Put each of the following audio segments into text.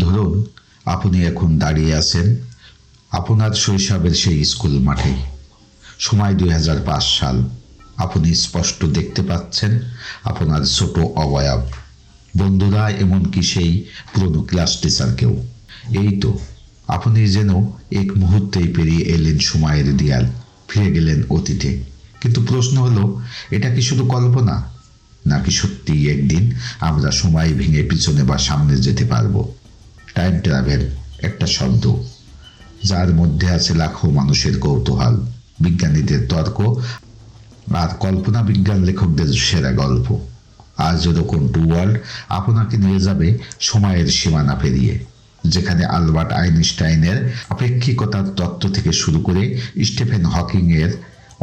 ধরুন, আপনি এখন দাঁড়িয়ে আছেন আপনার শৈশবের সেই স্কুল মাঠে। সময় দুই হাজার পাঁচ সাল। আপনি স্পষ্ট দেখতে পাচ্ছেন আপনার ছোট অবয়ব। বন্ধুরা, এমনকি সেই পুরনো ক্লাস টিচারকেও। এই তো, আপনি যেন এক মুহূর্তেই পেরিয়ে এলেন সময়ের দিয়াল, ফিরে গেলেন অতীতে। কিন্তু প্রশ্ন হলো, এটা কি শুধু কল্পনা? নাকি সত্যিই একদিন আমরা সময় ভেঙে পিছনে বা সামনে যেতে পারব? টাইম ট্রাভেল একটা শব্দ, যার মধ্যে আছে লাখো মানুষের কৌতূহল, বিজ্ঞানীদের তর্ক আর কল্পনা বিজ্ঞান লেখকদের সেরা গল্প। আজ এরকম টু ওয়ার্ল্ড আপনাকে নিয়ে যাবে সময়ের সীমানা পেরিয়ে, যেখানে আলবার্ট আইনস্টাইনের আপেক্ষিকতার তত্ত্ব থেকে শুরু করে স্টিফেন হকিং এর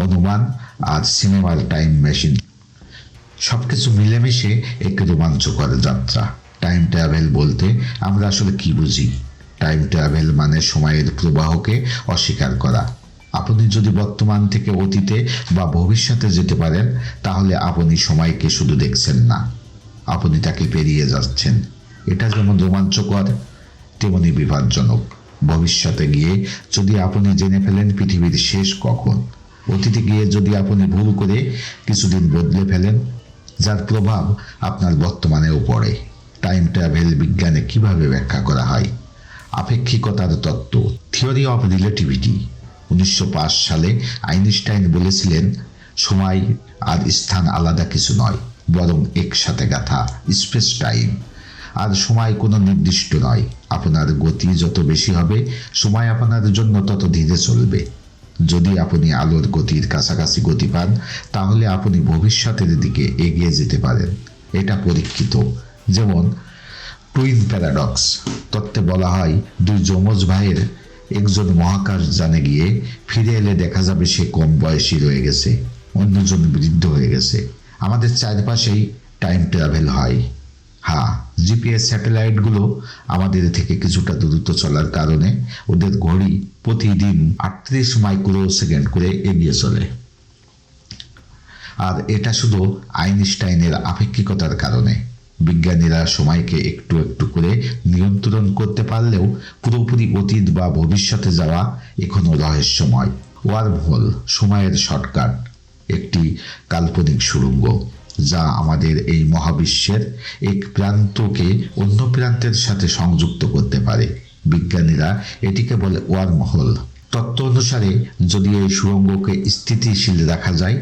অনুমান আর সিনেমার টাইম মেশিন, সবকিছু মিলেমিশে এক রোমাঞ্চকর যাত্রা। টাইম ট্রাভেল বলতে আমরা আসলে কি বুঝি? টাইম ট্রাভেল মানে সময়ের প্রবাহকে অস্বীকার করা। আপনি যদি বর্তমান থেকে অতীতে বা ভবিষ্যতে যেতে পারেন, তাহলে আপনি সময়কে শুধু দেখছেন না। আপনি তাকে পেরিয়ে যাচ্ছেন। এটা যেমন রোমাঞ্চকর, তেমনি বিপজ্জনক। ভবিষ্যতে গিয়ে যদি আপনি জেনে ফেলেন পৃথিবীর শেষ কখন, অতীতে গিয়ে যদি আপনি ভুল করে কিছুদিন বদলে ফেলেন, যার প্রভাব আপনার বর্তমানেও পড়ে। টাইম ট্রাভেল বিজ্ঞানে কীভাবে ব্যাখ্যা করা হয়? আপেক্ষিকতার তত্ত্ব থিওরি অফ রিলেটিভিটি উনিশশো পাঁচ সালে আইনস্টাইন বলেছিলেন, সময় আর স্থান আলাদা কিছু নয়, বরং একসাথে গাথা স্পেস টাইম আর সময় কোনো নির্দিষ্ট নয়, আপনার গতি যত বেশি হবে, সময় আপনার জন্য তত ধীরে চলবে। যদি আপনি আলোর গতির কাছাকাছি গতি পান, তাহলে আপনি ভবিষ্যতের দিকে এগিয়ে যেতে পারেন। এটা পরীক্ষিত। যেমন টুইন প্যারাডক্স, তত্ত্বে বলা হয় দুই যমজ ভাইয়ের একজন মহাকাশ জানে গিয়ে ফিরে এলে দেখা যাবে সে কম বয়সী রয়ে গেছে, অন্যজন বৃদ্ধ হয়ে গেছে। আমাদের চারপাশেই টাইম ট্রাভেল হয়। হ্যাঁ জিপিএস স্যাটেলাইটগুলো আমাদের থেকে কিছুটা দ্রুত চলার কারণে ওদের ঘড়ি প্রতিদিন আটত্রিশ মাইক্রো সেকেন্ড করে এগিয়ে চলে। আর এটা শুধু আইনস্টাইনের আপেক্ষিকতার কারণে। বিজ্ঞানীরা সময়কে একটু একটু করে নিয়ন্ত্রণ করতে পারলেও পুরোপুরি অতীত বা ভবিষ্যতে যাওয়া এখনও রহস্যময়। ওয়ার্ম সময়ের শর্টকাট, একটি কাল্পনিক সুড়ঙ্গ যা আমাদের এই মহাবিশ্বের এক প্রান্তকে অন্য প্রান্তের সাথে সংযুক্ত করতে পারে। বিজ্ঞানীরা এটিকে বলে ওয়ার্ম হোল তত্ত্ব অনুসারে, যদি এই সুড়ঙ্গকে স্থিতিশীল রাখা যায়,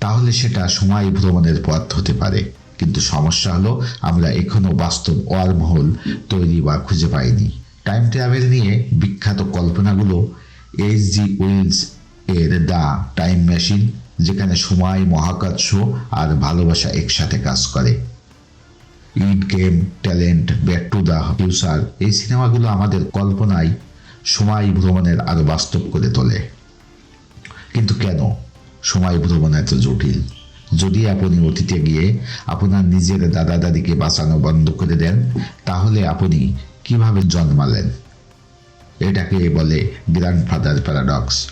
তাহলে সেটা সময় ভ্রমণের পথ হতে পারে। কিন্তু সমস্যা হলো, আমরা এখনও বাস্তব ওয়ার্ম হোল তৈরি বা খুঁজে পাইনি। টাইম ট্রাভেল নিয়ে বিখ্যাত কল্পনাগুলো এইচ জি উইলস এর দ্য টাইম মেশিন যেখানে সময়, মহাকাশ আর ভালোবাসা একসাথে কাজ করে। It game talent back to the future এই সিনেমাগুলো আমাদের কল্পনায় সময় ভ্রমণের আরও বাস্তব করে তোলে। কিন্তু কেন? সময় ভ্রমণ এত জটিল। যদি আপনি অতীতে গিয়ে আপনার নিজের দাদা দাদিকে বাঁচানো বন্ধ করে দেন, তাহলে আপনি কীভাবে জন্মালেন এটাকে বলে গ্র্যান্ডফাদার প্যারাডক্স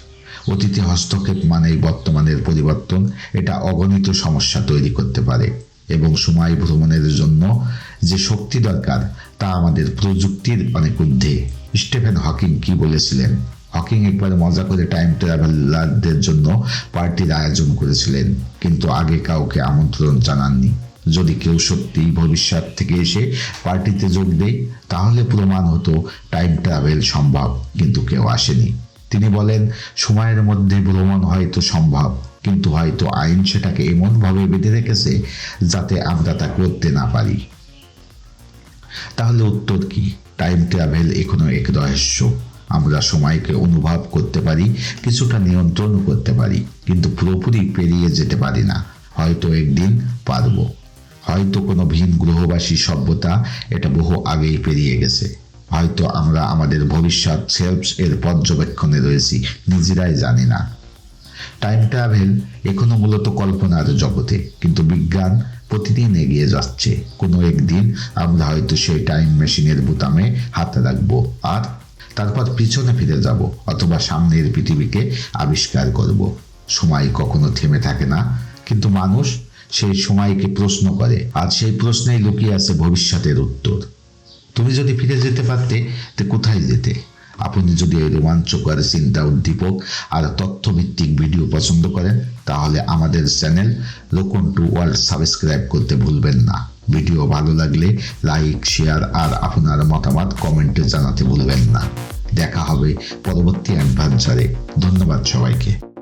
অতীতে হস্তক্ষেপ মানেই বর্তমানের পরিবর্তন, এটা অগণিত সমস্যা তৈরি করতে পারে এবং সময় ভ্রমণের জন্য যে শক্তি দরকার, তা আমাদের প্রযুক্তির অনেক ঊর্ধ্বে। স্টিফেন হকিং কি বলেছিলেন? হকিং একবার মজা করে টাইম ট্রাভেলারদের জন্য পার্টির আয়োজন করেছিলেন, কিন্তু আগে কাউকে আমন্ত্রণ জানাননি। যদি কেউ সত্যি ভবিষ্যৎ থেকে এসে পার্টিতে যোগ দেয়, তাহলে প্রমাণ হতো টাইম ট্রাভেল সম্ভব, কিন্তু কেউ আসেনি। তিনি বলেন, সময়ের মধ্যে ভ্রমণ হয়তো সম্ভব, কিন্তু হয়তো আইন সেটাকে এমনভাবে বেঁধে রেখেছে যাতে আমরা তা করতে না পারি। তাহলে উত্তর কি? টাইম ট্রাভেল এখনও এক রহস্য। আমরা সময়কে অনুভব করতে পারি, কিছুটা নিয়ন্ত্রণ করতে পারি, কিন্তু পুরোপুরি পেরিয়ে যেতে পারি না। হয়তো একদিন পারব। হয়তো কোনো ভিন গ্রহবাসী সভ্যতা এটা বহু আগেই পেরিয়ে গেছে। হয়তো আমরা আমাদের ভবিষ্যৎ সেলফস এর পর্যবেক্ষণে রয়েছি, নিজেরাই জানি না। টাইম ট্রাভেল এখনও মূলত কল্পনার জগতে, কিন্তু বিজ্ঞান প্রতিদিন এগিয়ে যাচ্ছে। কোনো একদিন আমরা হয়তো সেই টাইম মেশিনের বোতামে হাতে রাখব, আর তারপর পিছনে ফিরে যাব অথবা সামনের পৃথিবীকে আবিষ্কার করব। সময় কখনো থেমে থাকে না। কিন্তু মানুষ সেই সময়কে প্রশ্ন করে। আর সেই প্রশ্নেই লুকিয়ে আছে ভবিষ্যতের উত্তর। তুমি যদি ফিরে যেতে পারতে, তে কোথায় যেতে? আপনি যদি এই রোমাঞ্চকর চিন্তা উদ্দীপক আর তথ্যভিত্তিক ভিডিও পছন্দ করেন, তাহলে আমাদের চ্যানেল লোকন টু ওয়ার্ল্ড সাবস্ক্রাইব করতে ভুলবেন না। ভিডিও ভালো লাগলে লাইক, শেয়ার আর আপনার মতামত কমেন্টে জানাতে ভুলবেন না। দেখা হবে পরবর্তী অ্যাডভেঞ্চারে ধন্যবাদ সবাইকে।